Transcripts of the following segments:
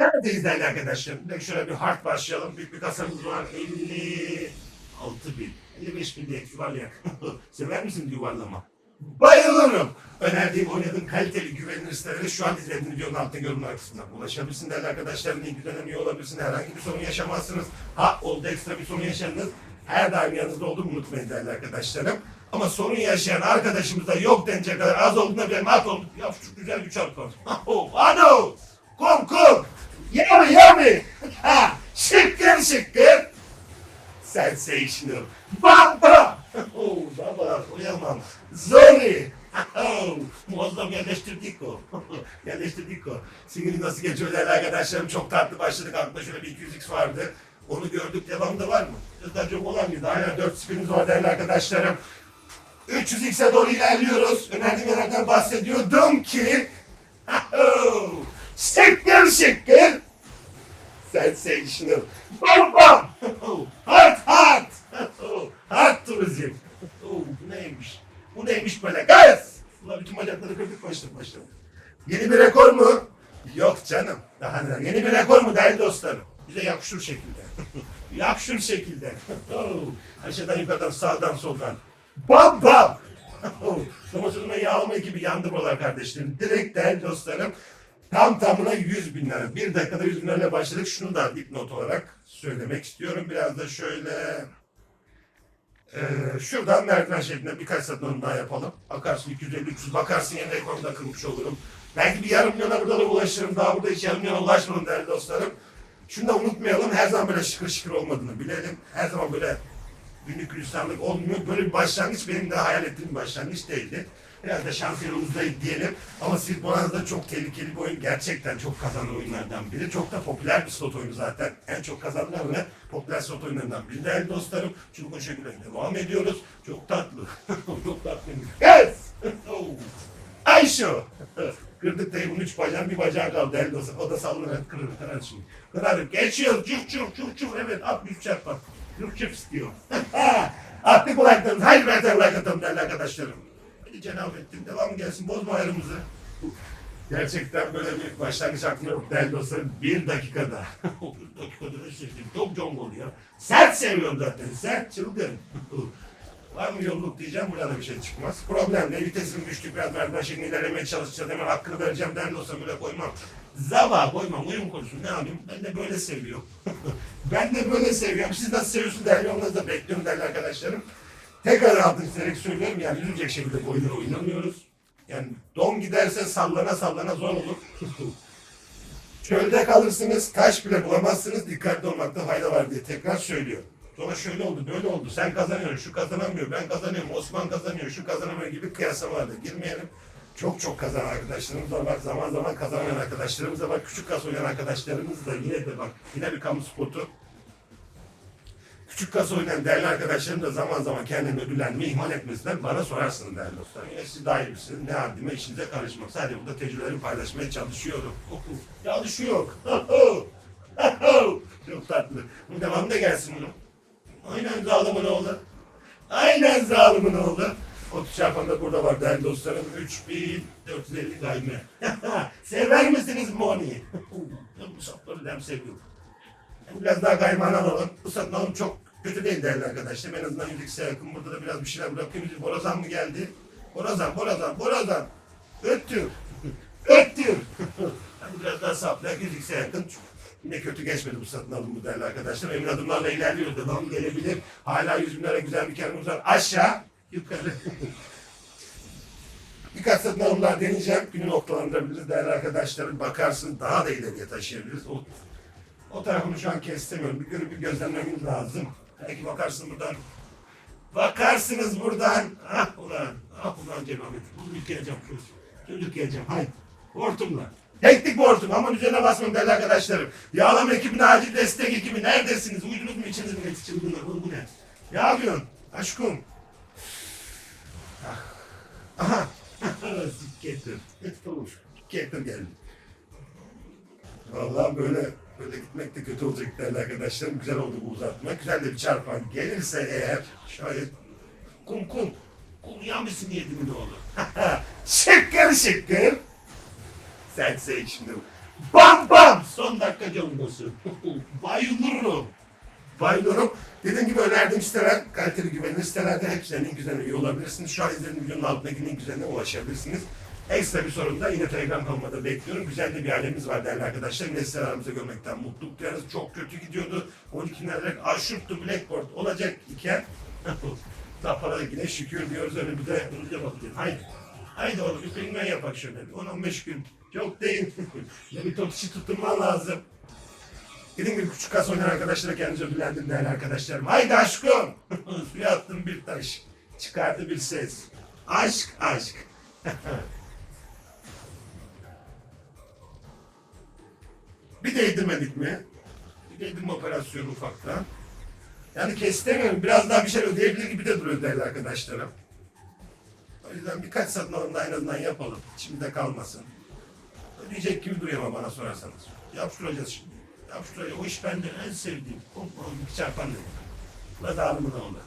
Neredeyiz değerli arkadaşlar? Bir de şöyle bir hard başlayalım. Büyük bir kasamız var. 56 bin. 55 bin diye yuvarlayak. Sever misin yuvarlama? Bayılırım. Önerdiğim oynadığım kaliteli güvenilir sitelere şu an izlediğiniz videonun altında yorumlar kısmına ulaşabilirsin değerli arkadaşlar. Link üye olabilirsin. Herhangi bir sorun yaşamazsınız. Ha oldu ekstra bir sorun yaşadınız. Her daim yanınızda olduğumu unutmayın değerli arkadaşlarım. Ama sorun yaşayan arkadaşımız da yok denecek kadar az olduğunda benim at olduk. Ya şu güzel var. Oh, ano! Kom kom! Yummy yummy! Ha! Şıkkır şıkkır! Sensational! Bamba! Oh, baba uyamam. Zori! Oh, muazzam yerleştirdik o. yerleştirdik o. Singili nasıl geçiyor değerli arkadaşlarım? Çok tatlı başladık. Aklımda şöyle bir 200x vardı. Onu gördük. Devamında var mı? Çok olan mıydı? Hala 4 spinimiz var değerli arkadaşlarım. 300x'e doğru ilerliyoruz. Önemli yerlerden bahsediyordum ki şıkkır şıkkır sensational bam hard hard hard turizm oh, bu neymiş? Bu neymiş böyle? Gaz Ulan bütün bacakları kırdık başladık başladık yeni bir rekor mu? Yok canım. Daha neler? Yeni bir rekor mu değerli dostlarım? Bize yakışır şekilde. Yakışır şekilde. Aşağıdan yukarıdan sağdan soldan. Bam bam. Domatesime yağlama ekibi yandı buralar kardeşlerim. Direkt değerli dostlarım tam tamına 100 bin lira. Bir dakikada 100 bin lirayla başladık. Şunu da dipnot olarak söylemek istiyorum. Biraz da şöyle ee, şuradan merdiven şeklinde birkaç satın daha yapalım. Bakarsın 250-300 bakarsın yine rekorumu da kırmış olurum. Belki bir yarım milyona burada da ulaşırım. Daha burada hiç yarım milyona ulaşmadım değerli dostlarım. Şunu da unutmayalım. Her zaman böyle şıkır şıkır olmadığını bilelim. Her zaman böyle günlük gülistanlık olmuyor. Böyle bir başlangıç benim de hayal ettiğim başlangıç değildi. Da şampiyonumuzdayız diyelim. Ama Silk Bonanza da çok tehlikeli bir oyun. Gerçekten çok kazanan oyunlardan biri. Çok da popüler bir slot oyunu zaten. En çok kazanılan ve popüler slot oyunlarından biri değerli dostlarım. Çubuk o şekilde devam ediyoruz. Çok tatlı. çok tatlı. Yes! Oh. Ayşo! Kırdık dayı bunun üç bacağın bir bacağı kaldı değerli dostlarım. O da sallanır kırır. Kırar şimdi. Kırar. Geçiyor. Çuf çuf çuf çuf. Evet at bir çarp bak. Çuf çuf istiyor. Attık bu like'larınızı. Haydi ben de atalım değerli arkadaşlarım. Cenab ettim. Devam gelsin. Bozma ayarımızı. Gerçekten böyle bir başlangıç aklımda yok değerli dostlarım. Bir dakikada. bir dakikada sevdim. Çok jongol ya. Sert seviyorum zaten. Sert çılgın. Var mı yolluk diyeceğim burada da bir şey çıkmaz. Problem ne vitesim düştü biraz merdiven şeklinde ilerlemeye çalışacağız. Hemen hakkını vereceğim değerli dostlarım böyle koymam. Zava koymam uyum konusu ne yapayım ben de böyle seviyorum. ben de böyle seviyorum. Siz nasıl seviyorsunuz değerli onları da bekliyorum değerli arkadaşlarım. Tekrar altını çizerek söylüyorum yani üzülecek şekilde bu oyunları oynamıyoruz. Yani don giderse sallana sallana zor olur. Çölde kalırsınız, taş bile bulamazsınız, dikkatli olmakta fayda var diye tekrar söylüyorum. Sonra şöyle oldu, böyle oldu, sen kazanıyorsun, şu kazanamıyor, ben kazanıyorum, Osman kazanıyor, şu kazanamıyor gibi kıyaslamalarda girmeyelim. Çok çok kazanan arkadaşlarımız var, bak zaman zaman kazanmayan arkadaşlarımız da var, küçük kas oynayan arkadaşlarımız da yine de bak, yine bir kamu spotu. Küçük kasa oynayan değerli arkadaşlarım da zaman zaman kendini ödüllendirmeyi ihmal etmesinden bana sorarsınız değerli dostlar. Yine siz daha iyi misiniz? Ne haddime işinize karışmak. Sadece burada tecrübelerimi paylaşmaya çalışıyorum. Çalışıyor. Çok tatlı. Bu devamı da gelsin bunun. Aynen zalimin oğlu. Aynen zalimin oğlu. 30 çarpan da burada var değerli dostlarım. 3450 gayme. Sever misiniz Moni? Bu sapları dem seviyorum. Biraz daha kaymağı alalım. Bu satın alım çok kötü değil değerli arkadaşlar. En azından 100x'e yakın. Burada da biraz bir şeyler bırakayım. Borazan mı geldi? Borazan, borazan, borazan. Öttür. Öttür. Hadi biraz daha saplayak 100x'e yakın. Yine kötü geçmedi bu satın alım bu değerli arkadaşlar. Emin adımlarla ilerliyoruz. Devam gelebilir. Hala 100 bin lira güzel bir karımız var. Aşağı, yukarı. Birkaç satın alımlar deneyeceğim. Günü noktalandırabiliriz değerli arkadaşlarım. Bakarsın daha da ileriye taşıyabiliriz. O o tarafını şu an kestirmiyorum. Bir görüp bir gözlemlememiz lazım. Belki bakarsın buradan. Bakarsınız buradan. Ah ulan. Ah ulan cenabet. Bunu geleceğim. Çocuk geleceğim. Haydi. Hortumla. Teknik hortum. Aman üzerine basmayın değerli arkadaşlarım. Yağlama ekibine acil destek ekibi. Neredesiniz? Uydunuz mu içiniz mi? Çılgınlar. Bu, bu ne? Yapıyorsun? Aşkım. Ah. Aha. Sikketir. Sikketir geldi. Vallahi böyle böyle gitmek de kötü olacak değerli arkadaşlarım. Güzel oldu bu uzatma. Güzel de bir çarpan gelirse eğer şayet kum kum kum yamisi niyetimi de olur. şıkkır şıkkır. Sensational. Bam Bam bam! Son dakika combası. Bayılırım. Bayılırım. Dediğim gibi önerdiğim siteler, kaliteli güvenilir sitelerde hepsinin güzeline üye olabilirsiniz. Şu an izlediğim videonun altındaki güzeline ulaşabilirsiniz. Ekstra bir sorun da yine Telegram kanalıma da bekliyorum. Güzel de bir ailemiz var değerli arkadaşlar. Yine sitelerimizi görmekten mutluluk duyarız. Çok kötü gidiyordu. 12 nerede aşırttı Blackboard olacak iken Zapara yine şükür diyoruz öyle bir de yapalım. Haydi. Haydi oğlum bir pingmen yapak şöyle. Bir 10-15 gün. Çok değil. bir top işi tutturman lazım. Dediğim gibi küçük kas oynayan arkadaşlara kendinizi ödüllendirin değerli arkadaşlarım. Haydi aşkım. Suya attım bir taş. Çıkardı bir ses. Aşk aşk. Bir değdirmedik mi? Bir değdirme operasyonu ufaktan. Yani kestemiyorum. Biraz daha bir şey ödeyebilir gibi de duruyor değerli arkadaşlarım. O yüzden birkaç satın alımda en azından yapalım. Şimdi kalmasın. Ödeyecek gibi duruyor bana sorarsanız. Yapıştıracağız şimdi. Yapıştıracağız. O iş bende en sevdiğim. Hop hop bir çarpan dedim. Bu da zalimin oldu.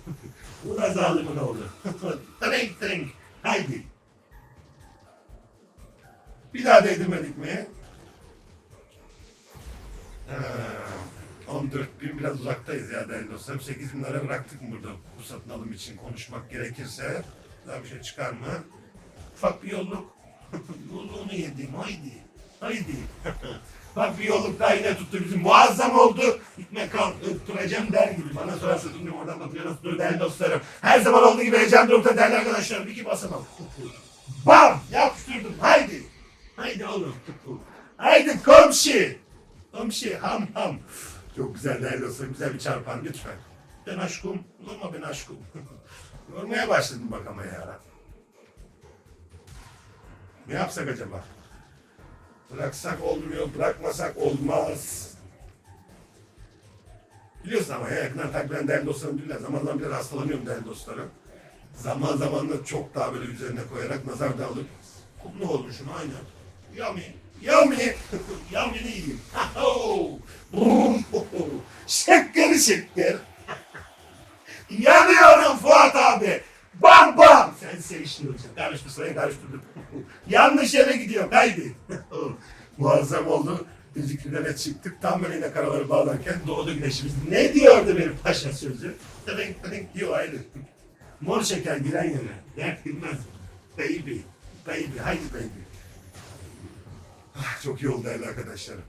Bu da zalimin oldu. Trink trink. Haydi. Bir daha değdirmedik mi? Ee, 14 bin biraz uzaktayız ya değerli dostlarım. 8 bin lira bıraktık mı burada bu satın alım için konuşmak gerekirse? Daha bir şey çıkar mı? Ufak bir yolluk. Yolluğunu yedim haydi. Haydi. Bak bir yolluk daha yine tuttu bizim. Muazzam oldu. Gitme kal. Öptüreceğim der gibi. Bana sorarsa dinliyorum oradan bakıyor nasıl dur değerli dostlarım. Her zaman olduğu gibi heyecan durumda değerli arkadaşlarım. İki basamam. Bam! Yapıştırdım. Haydi. Haydi oğlum. Haydi komşu. Komşu ham ham. Çok güzel değerli dostlarım. Güzel bir çarpan lütfen. Ben aşkım. Yorma ben aşkım. Yormaya başladım bak ama ya. Ne yapsak acaba? Bıraksak olmuyor, bırakmasak olmaz. Biliyorsun ama ya yakından takip eden değerli dostlarım bilirler. Zaman zaman biraz hastalanıyorum değerli dostlarım. Zaman zaman da çok daha böyle üzerine koyarak nazar da alıp kumlu olmuşum aynen. Yummy, yummy, yummy'ni yiyeyim. şeker şeker. Yanıyorum Fuat abi. Bam bam. Sen seviştin hocam. Karıştı sırayı karıştırdım. Yanlış yere gidiyorum. Haydi. Muazzam oldu. Müziklere çıktık. Tam böyle yine karaları bağlarken doğdu güneşimiz. Ne diyordu benim paşa sözü? Tırink tırink diyor ayrı. Mor şeker giren yere. Dert girmez. Baby. Baby. Haydi baby. Çok iyi oldu değerli arkadaşlarım.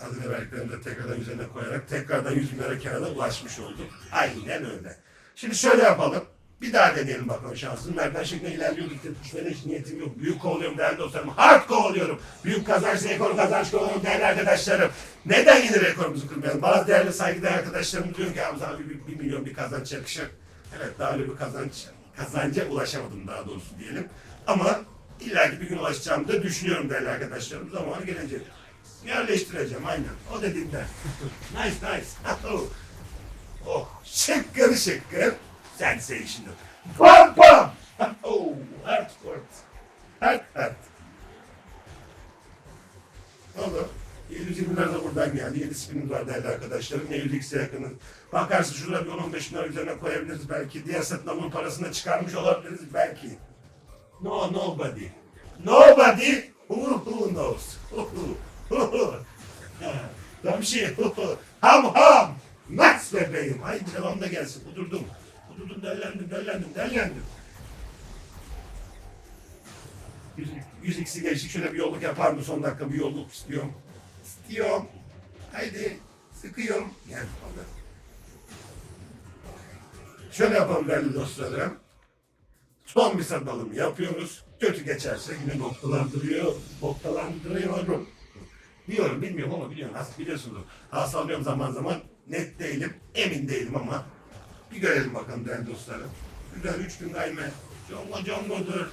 Adını verdiklerini de tekrardan üzerine koyarak tekrardan 100 bin lira kârına ulaşmış olduk. Aynen öyle. Şimdi şöyle yapalım. Bir daha deneyelim bakalım şansını. Merdiven şeklinde ilerliyorduk. Tutmaya hiç niyetim yok. Büyük kovalıyorum değerli dostlarım. Hard kovalıyorum. Büyük kazanç, rekor kazanç kovalıyorum değerli arkadaşlarım. Neden yine rekorumuzu kırmayalım? Bazı değerli saygıdeğer arkadaşlarım diyor ki Hamza abi bir milyon bir kazanç yakışır. Evet daha öyle bir kazanç, kazanca ulaşamadım daha doğrusu diyelim. Ama illa ki bir gün ulaşacağımı da düşünüyorum değerli arkadaşlarım. Zamanı gelecek. Yerleştireceğim aynen. O dediğimden. nice nice. oh şıkkır şıkkır. Sensation. Bam bam. oh hardcore. Hard hard. Ne oldu? 720 lira da buradan geldi. 7 spinimiz var değerli arkadaşlarım. 50x'e yakınız. Bakarsın şurada bir 10-15 bin lira üzerine koyabiliriz belki. Diğer satın parasını çıkarmış olabiliriz belki. No, nobody. Nobody who, who knows. Tam şey. ham ham. Max bebeğim. Haydi devam da gelsin. Kudurdum. Kudurdum, dellendim, dellendim, dellendim. 100 x'i geçtik. Şöyle bir yolluk yapar mı? Son dakika bir yolluk istiyorum. İstiyorum. Haydi. Sıkıyorum. Gel. Şöyle yapalım değerli dostlarım. Son bir sadalım yapıyoruz. Kötü geçerse yine noktalandırıyor. Noktalandırıyorum. Biliyorum, bilmiyorum ama biliyorum. Nasıl biliyorsunuz. Hastalıyorum zaman zaman. Net değilim, emin değilim ama bir görelim bakalım değerli dostlarım. Güzel üç gün kayme. Congo congodur.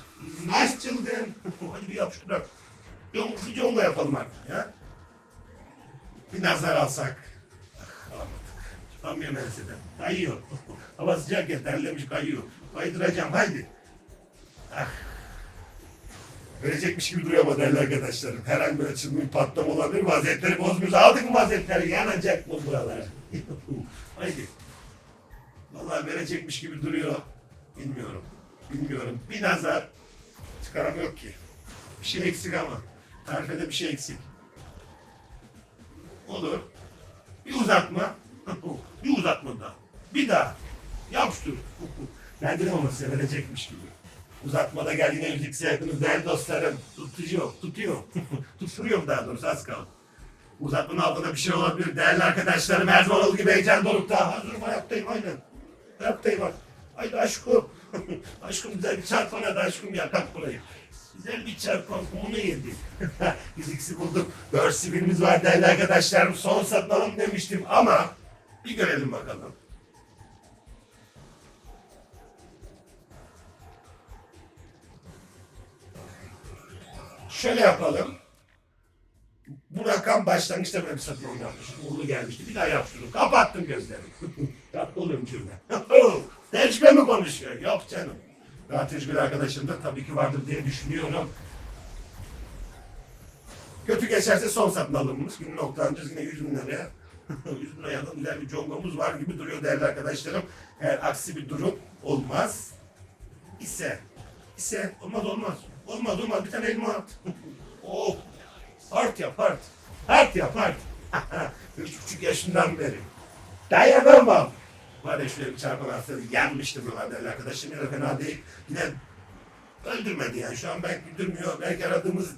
Nice children. Hadi bir yapıştırak. Congo, congo yapalım artık ya. Bir nazar alsak. Alamadık. Çıkamıyor Mercedes. Kayıyor. Hava sıcak ya terlemiş kayıyor. Kaydıracağım haydi. Verecekmiş gibi duruyor ama değerli arkadaşlarım. Her an böyle patlama olabilir. Vaziyetleri bozmuyoruz. Aldık mı vaziyetleri? Yanacak mı buralar? Haydi. Vallahi verecekmiş gibi duruyor. Bilmiyorum. Bilmiyorum. Bir nazar çıkaramıyor ki. Bir şey eksik ama. Tarifede bir şey eksik. Olur. Bir uzatma. bir uzatma daha. Bir daha. Yapıştır. ben dedim ama sevilecekmiş gibi. Uzatmada gel yine müzik yakınız değerli dostlarım. Tutuyor, tutuyor. Tutturuyorum daha doğrusu az kaldı. Uzatmanın altında bir şey olabilir. Değerli arkadaşlarım her zaman olduğu gibi heyecan dorukta. Hazırım ayaktayım aynen. Ayaktayım bak. Haydi aşkım. aşkım güzel bir çarpan hadi aşkım ya kalk burayı. Güzel bir çarpan onu yedik. Fiziksi bulduk. Dört sivilimiz var değerli arkadaşlarım. Son satın demiştim ama bir görelim bakalım. Şöyle yapalım. Bu rakam başlangıçta böyle bir alım yapmıştım. Uğurlu gelmişti. Bir daha yapıştırdım. Kapattım gözlerimi. Oluyorum cümle. Tecrübe mi konuşuyor? Yok canım. Daha tecrübeli arkadaşım da tabii ki vardır diye düşünüyorum. Kötü geçerse son satın alımımız. Günün noktalanacağız yine 100 bin liraya. 100 bin yakın güzel bir congomuz var gibi duruyor değerli arkadaşlarım. Eğer aksi bir durum olmaz ise ise olmaz olmaz. Olmaz olmaz bir tane elma at. oh. Hart yap hart. Hart yap hart. Üç buçuk yaşından beri. Dayanamam. Var ya şöyle bir çarpan atsadı yanmıştım buralar değerli arkadaşım. Yine fena değil. Yine öldürmedi yani. Şu an belki öldürmüyor. Belki aradığımız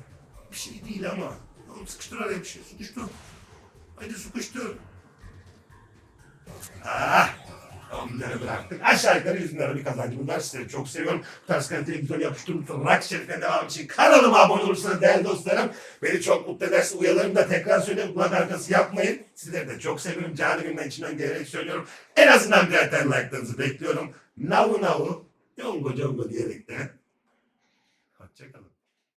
bir şey değil ama. Oğlum sıkıştır araya bir şey. Sıkıştır. Hadi sıkıştır. Ah! Bıraktık. Aşağı yukarı 100 bin lira bir kazancımız var. Sizleri çok seviyorum. Bu tarz kaliteli güzel yapıştırmış Rock Şerif'e devam için kanalıma abone olursanız değerli dostlarım. Beni çok mutlu ederse uyarılarımı da tekrar söyleyeyim. Kulak arkası yapmayın. Sizleri de çok seviyorum. Canı gönülden içinden gelerek söylüyorum. En azından birer tane like'larınızı bekliyorum. Navu navu. Yongo congo diyerek de. Hoşçakalın.